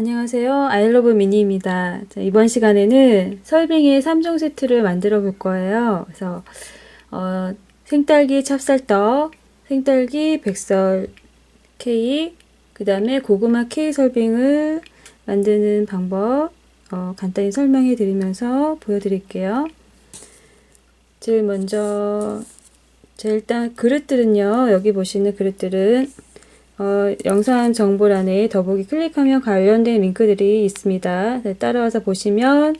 안녕하세요. 아이러브 미니입니다. 자, 이번 시간에는 설빙의 3종 세트를 만들어 볼 거예요. 그래서 어, 생딸기 찹쌀떡, 생딸기 백설 케이크, 그 다음에 고구마 케이크 설빙을 만드는 방법 어, 간단히 설명해 드리면서 보여드릴게요. 제일 먼저 자, 일단 그릇들은요. 여기 보시는 그릇들은 어, 영상 정보란에 더보기 클릭하면 관련된 링크들이 있습니다. 네, 따라와서 보시면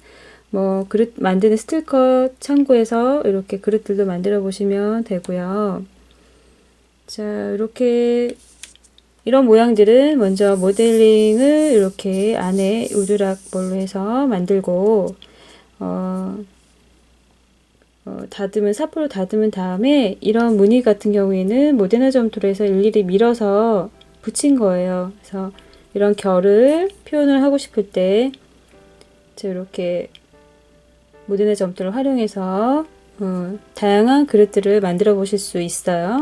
뭐 그릇 만드는 스티커 참고해서 이렇게 그릇들도 만들어 보시면 되고요. 자, 이렇게 이런 모양들은 먼저 모델링을 이렇게 안에 우드락 볼로 해서 만들고 어, 어, 다듬은 사포로 다듬은 다음에 이런 무늬 같은 경우에는 모데나 점토로 해서 일일이 밀어서 붙인 거예요. 그래서 이런 결을 표현을 하고 싶을 때 이렇게 모데나 점토를 활용해서 어, 다양한 그릇들을 만들어 보실 수 있어요.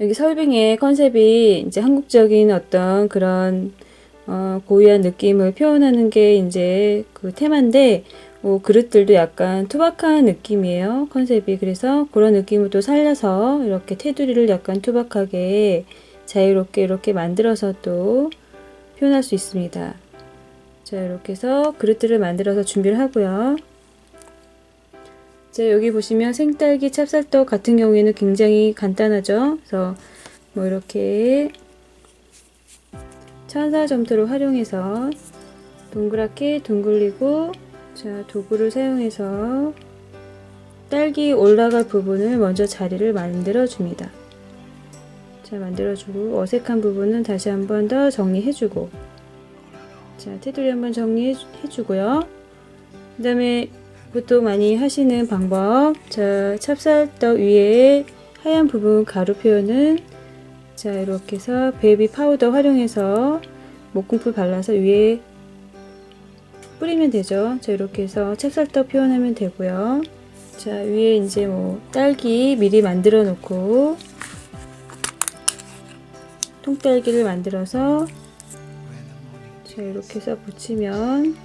여기 설빙의 컨셉이 이제 한국적인 어떤 그런 어, 고유한 느낌을 표현하는 게 이제 그 테마인데 뭐 그릇들도 약간 투박한 느낌이에요 컨셉이. 그래서 그런 느낌을 또 살려서 이렇게 테두리를 약간 투박하게 자유롭게 이렇게 만들어서 또 표현할 수 있습니다. 자 이렇게 해서 그릇들을 만들어서 준비를 하고요. 자 여기 보시면 생딸기 찹쌀떡 같은 경우에는 굉장히 간단하죠? 그래서 뭐 이렇게 천사 점토를 활용해서 동그랗게 둥글리고 자, 도구를 사용해서 딸기 올라갈 부분을 먼저 자리를 만들어 줍니다. 자, 만들어 주고 어색한 부분은 다시 한 번 더 정리해 주고 자, 테두리 한번 정리해 주고요. 그 다음에 보통 많이 하시는 방법 자, 찹쌀떡 위에 하얀 부분 가루 표현은 자, 이렇게 해서 베이비 파우더 활용해서 목공풀 발라서 위에 뿌리면 되죠. 자, 이렇게 해서 찹쌀떡 표현하면 되고요. 자, 위에 이제 뭐 딸기 미리 만들어 놓고 통딸기를 만들어서 자, 이렇게 해서 붙이면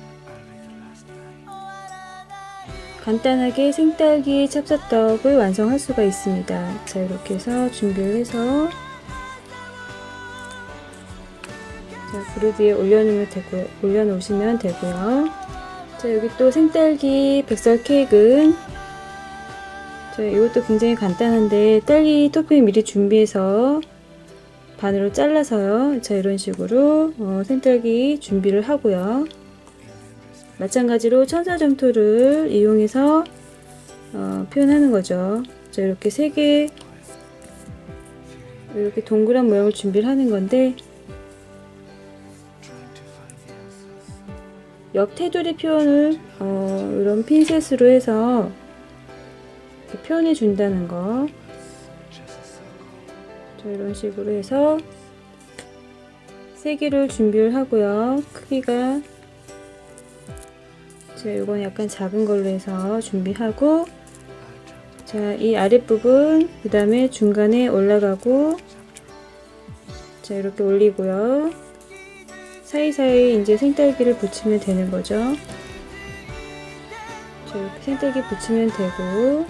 간단하게 생딸기 찹쌀떡을 완성할 수가 있습니다. 자, 이렇게 해서 준비를 해서 자, 그릇 위에 올려놓으면 되고요. 올려놓으시면 되고요. 자, 여기 또 생딸기 백설 케이크는 자, 이것도 굉장히 간단한데 딸기 토핑 미리 준비해서 반으로 잘라서요. 자, 이런 식으로 어, 생딸기 준비를 하고요. 마찬가지로 천사점토를 이용해서 어, 표현하는 거죠. 자, 이렇게 세개 이렇게 동그란 모양을 준비를 하는 건데 옆 테두리 표현을 어, 이런 핀셋으로 해서 표현해 준다는 거. 자, 이런 식으로 해서 세 개를 준비를 하고요. 크기가 자, 이건 약간 작은 걸로 해서 준비하고 자, 이 아랫부분 그 다음에 중간에 올라가고 자, 이렇게 올리고요. 사이사이 이제 생딸기를 붙이면 되는 거죠. 자, 이렇게 생딸기 붙이면 되고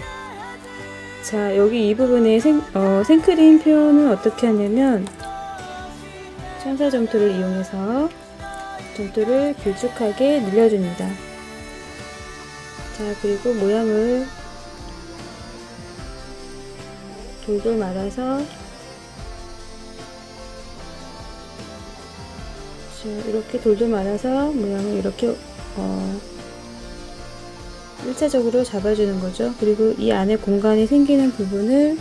자 여기 이 부분에 생, 어, 생크림 표현은 어떻게 하냐면 천사 점토를 이용해서 점토를 길쭉하게 늘려줍니다. 자 그리고 모양을 돌돌 말아서 이렇게 돌돌 말아서 모양을 이렇게 어, 1차적으로 잡아주는 거죠. 그리고 이 안에 공간이 생기는 부분을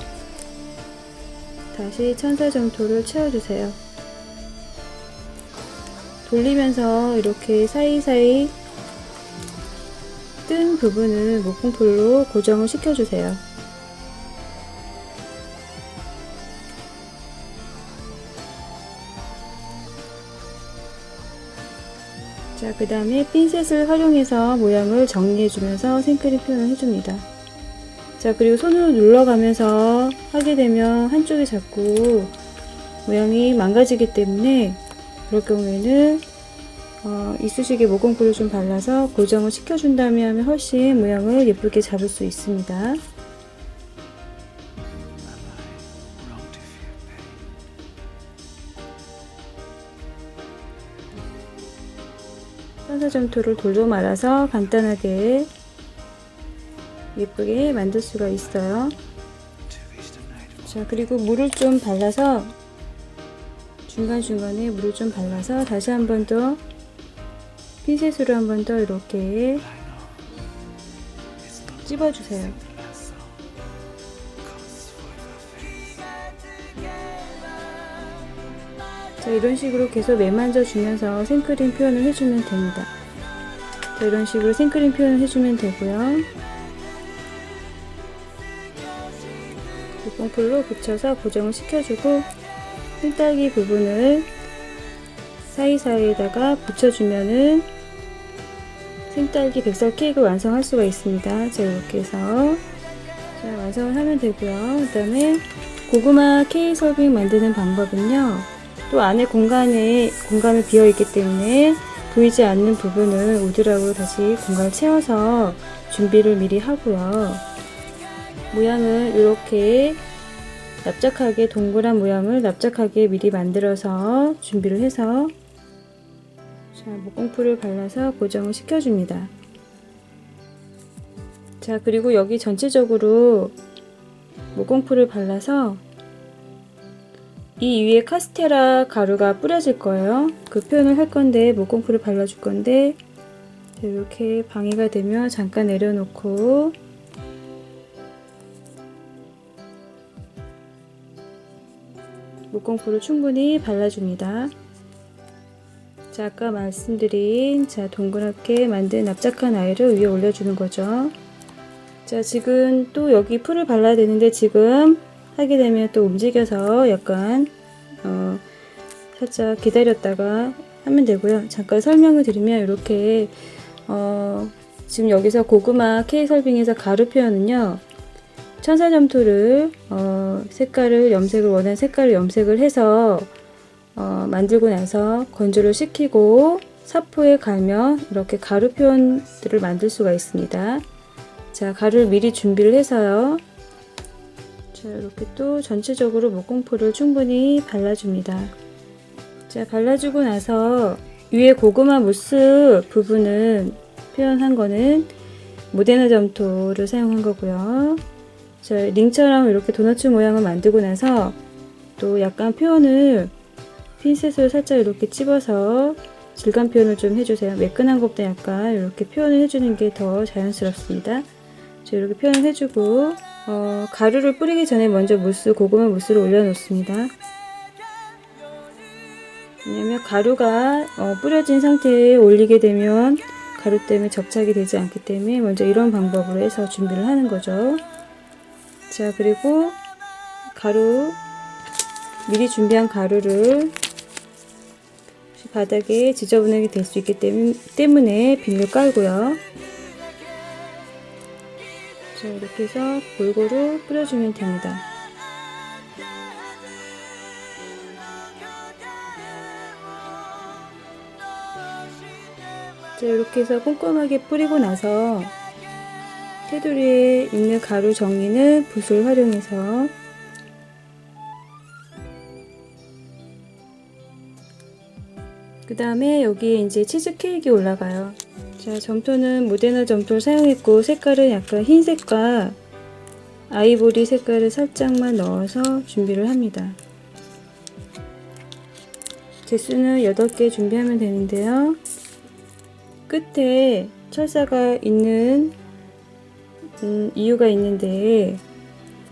다시 천사점토를 채워주세요. 돌리면서 이렇게 사이사이 뜬 부분을 목공풀로 고정을 시켜주세요. 그 다음에 핀셋을 활용해서 모양을 정리해주면서 생크림 표현을 해줍니다. 자, 그리고 손으로 눌러가면서 하게 되면 한쪽이 자꾸 모양이 망가지기 때문에 그럴 경우에는 어, 이쑤시개 모공풀을 좀 발라서 고정을 시켜준다면 훨씬 모양을 예쁘게 잡을 수 있습니다. 점토를 돌로 말아서 간단하게 예쁘게 만들 수가 있어요. 자, 그리고 물을 좀 발라서 중간중간에 물을 좀 발라서 다시 한 번 더 핀셋으로 한 번 더 이렇게 찝어주세요. 자, 이런 식으로 계속 매만져 주면서 생크림 표현을 해주면 됩니다. 자, 이런 식으로 생크림 표현을 해주면 되고요. 물봉풀로 붙여서 고정을 시켜주고 생딸기 부분을 사이사이에다가 붙여주면은 생딸기 백설 케이크 완성할 수가 있습니다. 자 이렇게 해서 자 완성을 하면 되고요. 그 다음에 고구마 케이크 설빙 만드는 방법은요. 또 안에 공간에 공간을 비어 있기 때문에 보이지 않는 부분을 우드락으로 다시 공간을 채워서 준비를 미리 하고요. 모양을 이렇게 납작하게 동그란 모양을 납작하게 미리 만들어서 준비를 해서 자, 목공풀을 발라서 고정을 시켜줍니다. 자, 그리고 여기 전체적으로 목공풀을 발라서 이 위에 카스테라 가루가 뿌려질 거예요. 그 표현을 할 건데 목공풀을 발라줄 건데 자, 이렇게 방해가 되면 잠깐 내려놓고 목공풀을 충분히 발라줍니다. 자, 아까 말씀드린 자 동그랗게 만든 납작한 아이를 위에 올려주는 거죠. 자, 지금 또 여기 풀을 발라야 되는데 지금 하게 되면 또 움직여서 약간 어, 살짝 기다렸다가 하면 되고요. 잠깐 설명을 드리면 이렇게 어, 지금 여기서 고구마 케이크 설빙에서 가루 표현은요. 천사점토를 어, 색깔을 염색을 원하는 색깔을 염색을 해서 어, 만들고 나서 건조를 시키고 사포에 갈면 이렇게 가루 표현들을 만들 수가 있습니다. 자 가루를 미리 준비를 해서요. 자 이렇게 또 전체적으로 목공풀을 충분히 발라줍니다. 자 발라주고 나서 위에 고구마 무스 부분은 표현한 거는 모데나 점토를 사용한 거고요. 자, 링처럼 이렇게 도넛 모양을 만들고 나서 또 약간 표현을 핀셋으로 살짝 이렇게 찝어서 질감 표현을 좀 해주세요. 매끈한 것보다 약간 이렇게 표현을 해주는 게 더 자연스럽습니다. 자, 이렇게 표현을 해주고 어, 가루를 뿌리기 전에 먼저 무스, 고구마 무스를 올려놓습니다. 왜냐면 가루가 어, 뿌려진 상태에 올리게 되면 가루 때문에 접착이 되지 않기 때문에 먼저 이런 방법으로 해서 준비를 하는 거죠. 자, 그리고 가루, 미리 준비한 가루를 바닥에 지저분하게 될 수 있기 때문에 비닐 깔고요. 자, 이렇게 해서 골고루 뿌려주면 됩니다. 자, 이렇게 해서 꼼꼼하게 뿌리고 나서 테두리에 있는 가루 정리는 붓을 활용해서 그 다음에 여기에 이제 치즈 케이크 올라가요. 자, 점토는 모데나 점토를 사용했고 색깔은 약간 흰색과 아이보리 색깔을 살짝만 넣어서 준비를 합니다. 개수는 8개 준비하면 되는데요. 끝에 철사가 있는 음, 이유가 있는데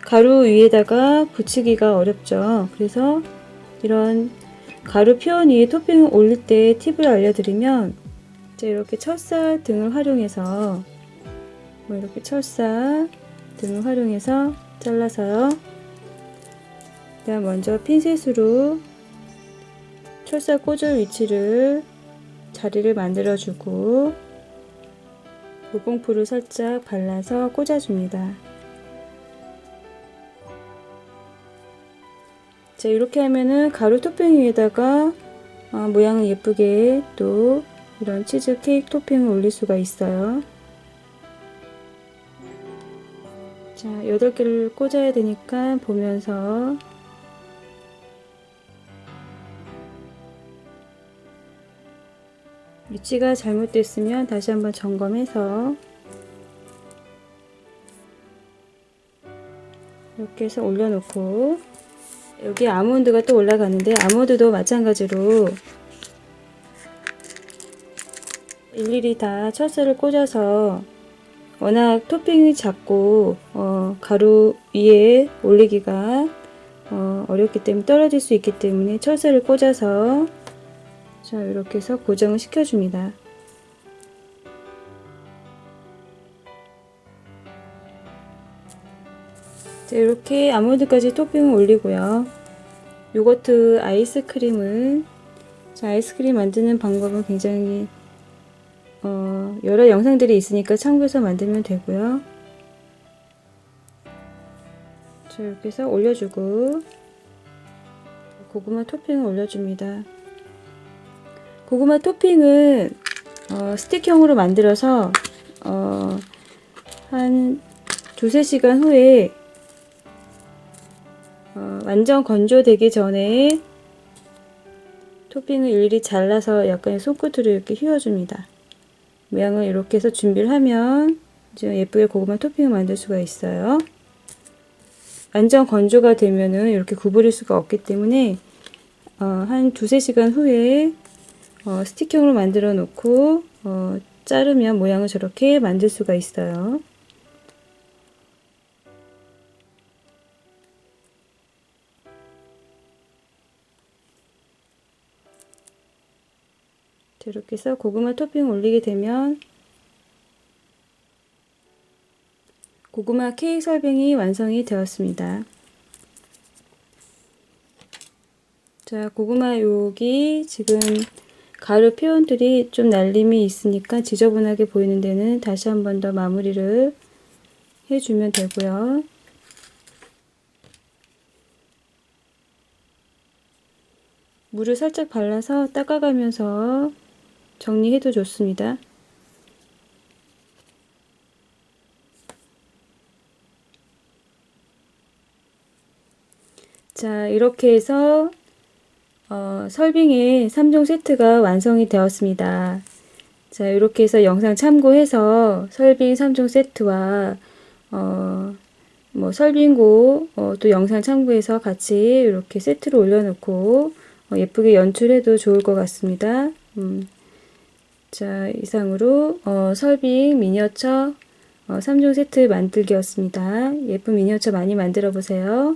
가루 위에다가 붙이기가 어렵죠. 그래서 이런 가루 표현 위에 토핑을 올릴 때 팁을 알려드리면 이제 이렇게 철사 등을 활용해서 뭐 이렇게 철사 등을 활용해서 잘라서요. 일단 먼저 핀셋으로 철사 꽂을 위치를 자리를 만들어주고 무봉풀을 살짝 발라서 꽂아줍니다. 자 이렇게 하면은 가루 토핑 위에다가 어, 모양을 예쁘게 또 이런 치즈 케이크 토핑을 올릴 수가 있어요. 자, 8개를 꽂아야 되니까 보면서 위치가 잘못됐으면 다시 한번 점검해서 이렇게 해서 올려놓고 여기 아몬드가 또 올라가는데 아몬드도 마찬가지로 일일이 다 철사를 꽂아서 워낙 토핑이 작고 어, 가루 위에 올리기가 어, 어렵기 때문에 떨어질 수 있기 때문에 철사를 꽂아서 자 이렇게 해서 고정을 시켜줍니다. 자, 이렇게 아몬드까지 토핑을 올리고요. 요거트 아이스크림은 자, 아이스크림 만드는 방법은 굉장히 어, 여러 영상들이 있으니까 참고해서 만들면 되고요. 자, 이렇게 해서 올려주고 고구마 토핑을 올려줍니다. 고구마 토핑은 어, 스틱형으로 만들어서 어, 한 두세 시간 후에 어, 완전 건조되기 전에 토핑을 일일이 잘라서 약간 손끝으로 이렇게 휘어줍니다. 모양을 이렇게 해서 준비를 하면 이제 예쁘게 고구마 토핑을 만들 수가 있어요. 완전 건조가 되면은 이렇게 구부릴 수가 없기 때문에 어, 한 두세 시간 후에 어, 스틱형으로 만들어 놓고 어, 자르면 모양을 저렇게 만들 수가 있어요. 이렇게 해서 고구마 토핑 올리게 되면 고구마 케이크 설빙이 완성이 되었습니다. 자, 고구마 여기 지금 가루 표현들이 좀 날림이 있으니까 지저분하게 보이는 데는 다시 한 번 더 마무리를 해주면 되고요. 물을 살짝 발라서 닦아가면서 정리해도 좋습니다. 자, 이렇게 해서 어, 설빙의 3종 세트가 완성이 되었습니다. 자, 이렇게 해서 영상 참고해서 설빙 3종 세트와 어, 뭐 설빙고 어, 또 영상 참고해서 같이 이렇게 세트로 올려놓고 어, 예쁘게 연출해도 좋을 것 같습니다. 음. 자, 이상으로 어, 설빙 미니어처 어, 3종 세트 만들기였습니다. 예쁜 미니어처 많이 만들어 보세요.